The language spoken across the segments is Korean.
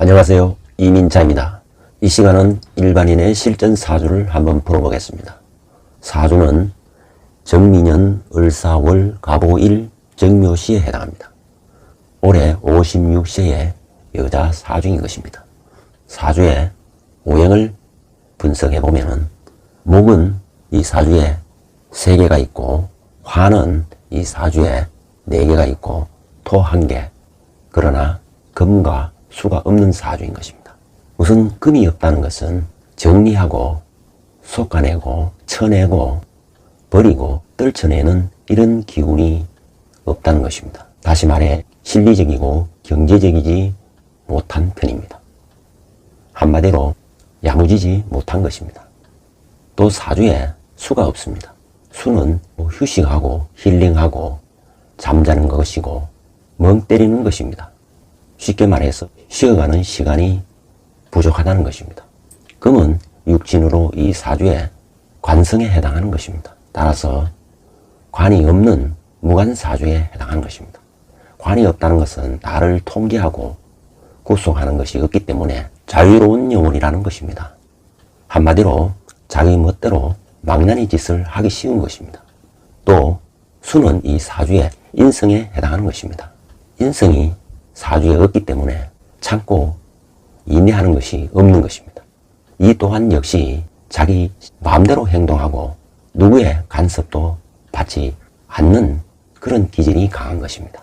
안녕하세요. 이민자입니다. 이 시간은 일반인의 실전 사주를 한번 풀어보겠습니다. 사주는 정민년 을사월 갑오일 정묘시에 해당합니다. 올해 56세의 여자 사주인 것입니다. 사주의 오행을 분석해 보면은 목은 이 사주에 세 개가 있고 화는 이 사주에 네 개가 있고 토한 개. 그러나 금과 수가 없는 사주인 것입니다. 우선 금이 없다는 것은 정리하고 솎아내고 쳐내고 버리고 떨쳐내는 이런 기운이 없다는 것입니다. 다시 말해 실리적이고 경제적이지 못한 편입니다. 한마디로 야무지지 못한 것입니다. 또 사주에 수가 없습니다. 수는 뭐 휴식하고 힐링하고 잠자는 것이고 멍 때리는 것입니다. 쉽게 말해서 쉬어가는 시간이 부족하다는 것입니다. 금은 육진으로 이 사주의 관성에 해당하는 것입니다. 따라서 관이 없는 무관 사주에 해당하는 것입니다. 관이 없다는 것은 나를 통제하고 구속하는 것이 없기 때문에 자유로운 영혼이라는 것입니다. 한마디로 자기 멋대로 망나니 짓을 하기 쉬운 것입니다. 또 수는 이 사주의 인성에 해당하는 것입니다. 인성이 사주에 없기 때문에 참고 인내하는 것이 없는 것입니다. 이 또한 역시 자기 마음대로 행동하고 누구의 간섭도 받지 않는 그런 기질이 강한 것입니다.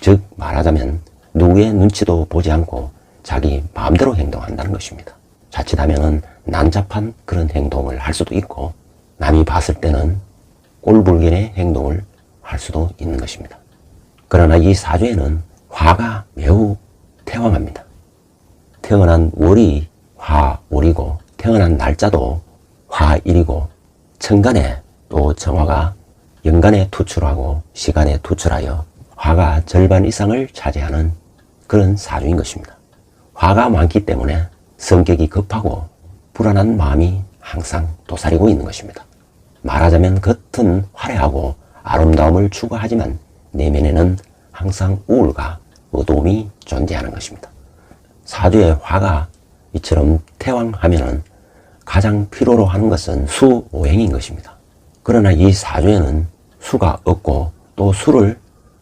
즉 말하자면 누구의 눈치도 보지 않고 자기 마음대로 행동한다는 것입니다. 자칫하면 난잡한 그런 행동을 할 수도 있고 남이 봤을 때는 꼴불견의 행동을 할 수도 있는 것입니다. 그러나 이 사주에는 화가 매우 태왕합니다. 태어난 월이 화월이고 태어난 날짜도 화일이고 천간에 또 정화가 연간에 투출하고 시간에 투출하여 화가 절반 이상을 차지하는 그런 사주인 것입니다. 화가 많기 때문에 성격이 급하고 불안한 마음이 항상 도사리고 있는 것입니다. 말하자면 겉은 화려하고 아름다움을 추구하지만 내면에는 항상 우울과 어두움이 존재하는 것입니다. 사주의 화가 이처럼 태왕하면은 가장 필요로 하는 것은 수오행인 것입니다. 그러나 이 사주에는 수가 없고 또 수를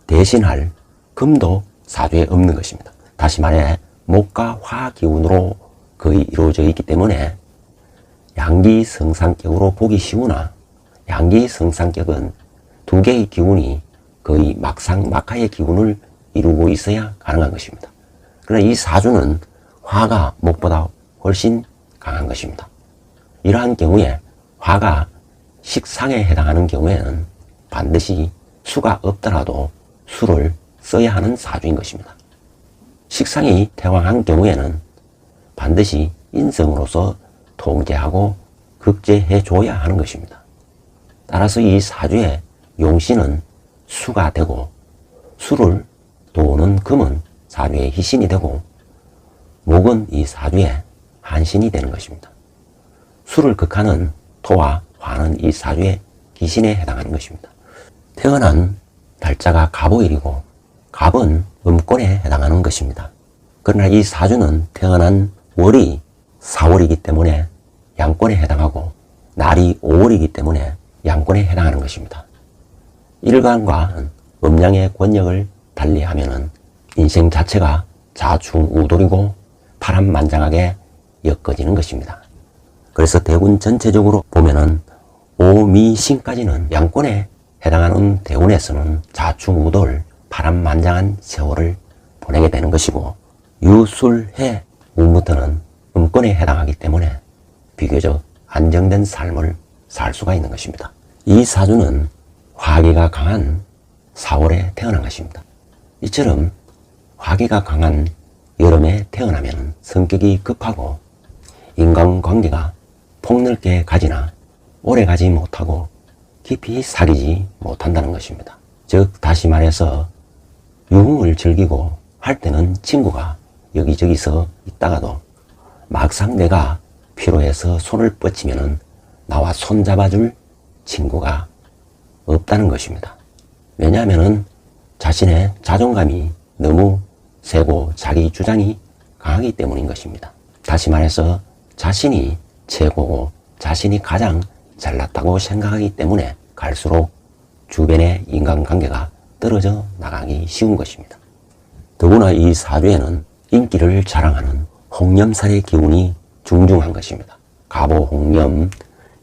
대신할 금도 사주에 없는 것입니다. 다시 말해 목과 화 기운으로 거의 이루어져 있기 때문에 양기 성상격으로 보기 쉬우나 양기 성상격은 두 개의 기운이 거의 막상 막하의 기운을 이루고 있어야 가능한 것입니다. 그러나 이 사주는 화가 목보다 훨씬 강한 것입니다. 이러한 경우에 화가 식상에 해당하는 경우에는 반드시 수가 없더라도 수를 써야 하는 사주인 것입니다. 식상이 태왕한 경우에는 반드시 인성으로서 통제하고 극제해 줘야 하는 것입니다. 따라서 이 사주의 용신은 수가 되고 수를 금은 사주의 희신이 되고 목은 이 사주의 한신이 되는 것입니다. 수를 극하는 토와 화는 이 사주의 기신에 해당하는 것입니다. 태어난 달자가 갑오일이고 갑은 음권에 해당하는 것입니다. 그러나 이 사주는 태어난 월이 4월이기 때문에 양권에 해당하고 날이 5월이기 때문에 양권에 해당하는 것입니다. 일간과 음양의 권력을 달리하면 인생 자체가 자충우돌이고 파란만장하게 엮어지는 것입니다. 그래서 대군 전체적으로 보면은 오미신까지는 양권에 해당하는 대운에서는 자충우돌 파란만장한 세월을 보내게 되는 것이고 유술해 운부터는 음권에 해당하기 때문에 비교적 안정된 삶을 살 수가 있는 것입니다. 이 사주는 화기가 강한 4월에 태어난 것입니다. 이처럼 화기가 강한 여름에 태어나면 성격이 급하고 인간관계가 폭넓게 가지나 오래 가지 못하고 깊이 사귀지 못한다는 것입니다. 즉 다시 말해서 유흥을 즐기고 할 때는 친구가 여기저기서 있다가도 막상 내가 필요해서 손을 뻗치면 나와 손 잡아줄 친구가 없다는 것입니다. 왜냐하면 자신의 자존감이 너무 세고 자기 주장이 강하기 때문인 것입니다. 다시 말해서 자신이 최고고 자신이 가장 잘났다고 생각하기 때문에 갈수록 주변의 인간관계가 떨어져 나가기 쉬운 것입니다. 더구나 이 사주에는 인기를 자랑하는 홍념살의 기운이 중중한 것입니다. 가보 홍념,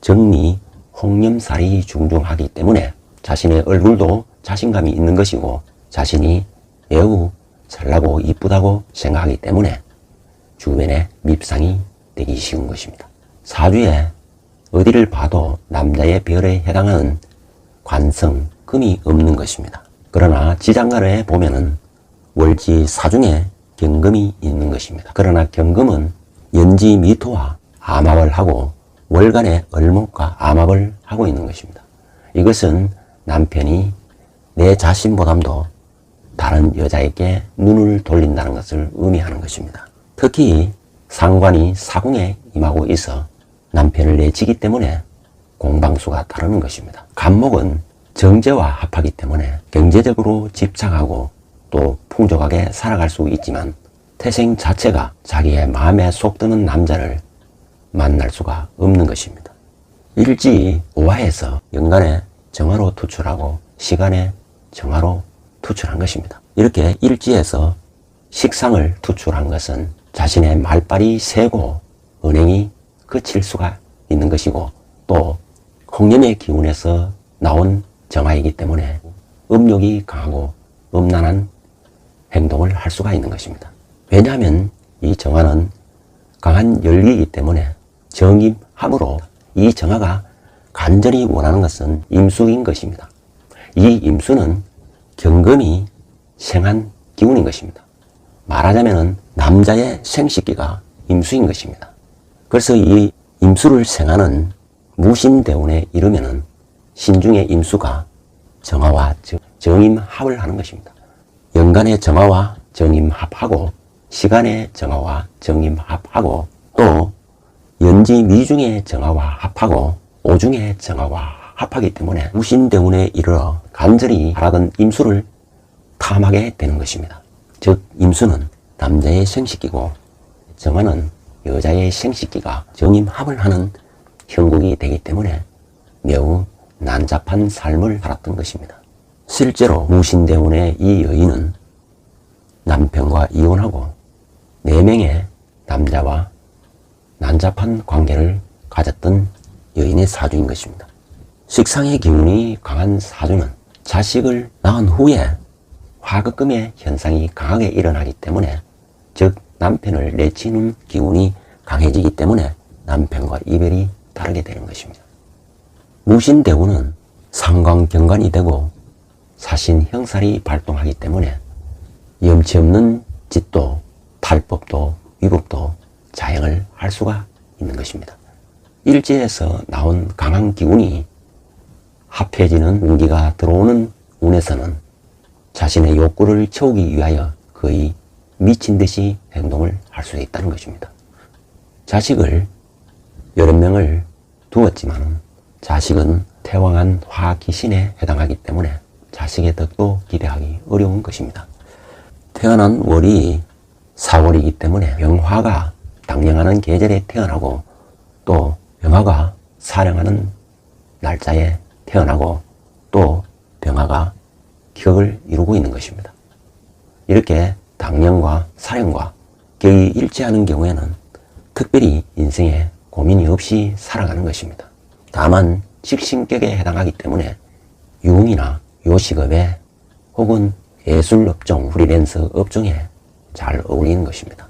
정리, 홍념살이 중중하기 때문에 자신의 얼굴도 자신감이 있는 것이고 자신이 매우 잘나고 이쁘다고 생각하기 때문에 주변에 밉상이 되기 쉬운 것입니다. 사주에 어디를 봐도 남자의 별에 해당하는 관성, 금이 없는 것입니다. 그러나 지장간에 보면은 월지 사중에 경금이 있는 것입니다. 그러나 경금은 연지 미토와 암합을 하고 월간에 을목과 암합을 하고 있는 것입니다. 이것은 남편이 내 자신보담도 다른 여자에게 눈을 돌린다는 것을 의미하는 것입니다. 특히 상관이 사궁에 임하고 있어 남편을 내치기 때문에 공방수가 따르는 것입니다. 간목은 정제와 합하기 때문에 경제적으로 집착하고 또 풍족하게 살아갈 수 있지만 태생 자체가 자기의 마음에 속드는 남자를 만날 수가 없는 것입니다. 일지 오화에서 연간에 정화로 투출하고 시간에 정화로 투출한 것입니다. 이렇게 일지에서 식상을 투출한 것은 자신의 말빨이 세고 은행이 그칠 수가 있는 것이고 또 홍념의 기운에서 나온 정화이기 때문에 음욕이 강하고 음란한 행동을 할 수가 있는 것입니다. 왜냐하면 이 정화는 강한 열기이기 때문에 정임함으로 이 정화가 간절히 원하는 것은 임수인 것입니다. 이 임수는 경금이 생한 기운인 것입니다. 말하자면 남자의 생식기가 임수인 것입니다. 그래서 이 임수를 생하는 무신대운에 이르면은 신중의 임수가 정화와 정임합을 하는 것입니다. 연간의 정화와 정임합하고 시간의 정화와 정임합하고 또 연지 미중의 정화와 합하고 오중의 정화와 합하기 때문에 무신대운에 이르러 간절히 바라던 임수를 탐하게 되는 것입니다. 즉 임수는 남자의 생식기고 정화는 여자의 생식기가 정임합을 하는 형국이 되기 때문에 매우 난잡한 삶을 살았던 것입니다. 실제로 무신대운의 이 여인은 남편과 이혼하고 네 명의 남자와 난잡한 관계를 가졌던 여인의 사주인 것입니다. 식상의 기운이 강한 사주는 자식을 낳은 후에 화급금의 현상이 강하게 일어나기 때문에 즉 남편을 내치는 기운이 강해지기 때문에 남편과 이별이 다르게 되는 것입니다. 무신대운은 상관경관이 되고 사신 형살이 발동하기 때문에 염치 없는 짓도 탈법도 위법도 자행을 할 수가 있는 것입니다. 일지에서 나온 강한 기운이 합해지는 운기가 들어오는 운에서는 자신의 욕구를 채우기 위하여 거의 미친 듯이 행동을 할 수 있다는 것입니다. 자식을 여러 명을 두었지만 자식은 태왕한 화기신에 해당하기 때문에 자식의 덕도 기대하기 어려운 것입니다. 태어난 월이 4월이기 때문에 병화가 당령하는 계절에 태어나고 또 병화가 사령하는 날짜에 태어나고 또 병화가 격을 이루고 있는 것입니다. 이렇게 당령과 사령과 격이 일치하는 경우에는 특별히 인생에 고민이 없이 살아가는 것입니다. 다만 식신격에 해당하기 때문에 유흥이나 요식업에 혹은 예술업종, 프리랜서 업종에 잘 어울리는 것입니다.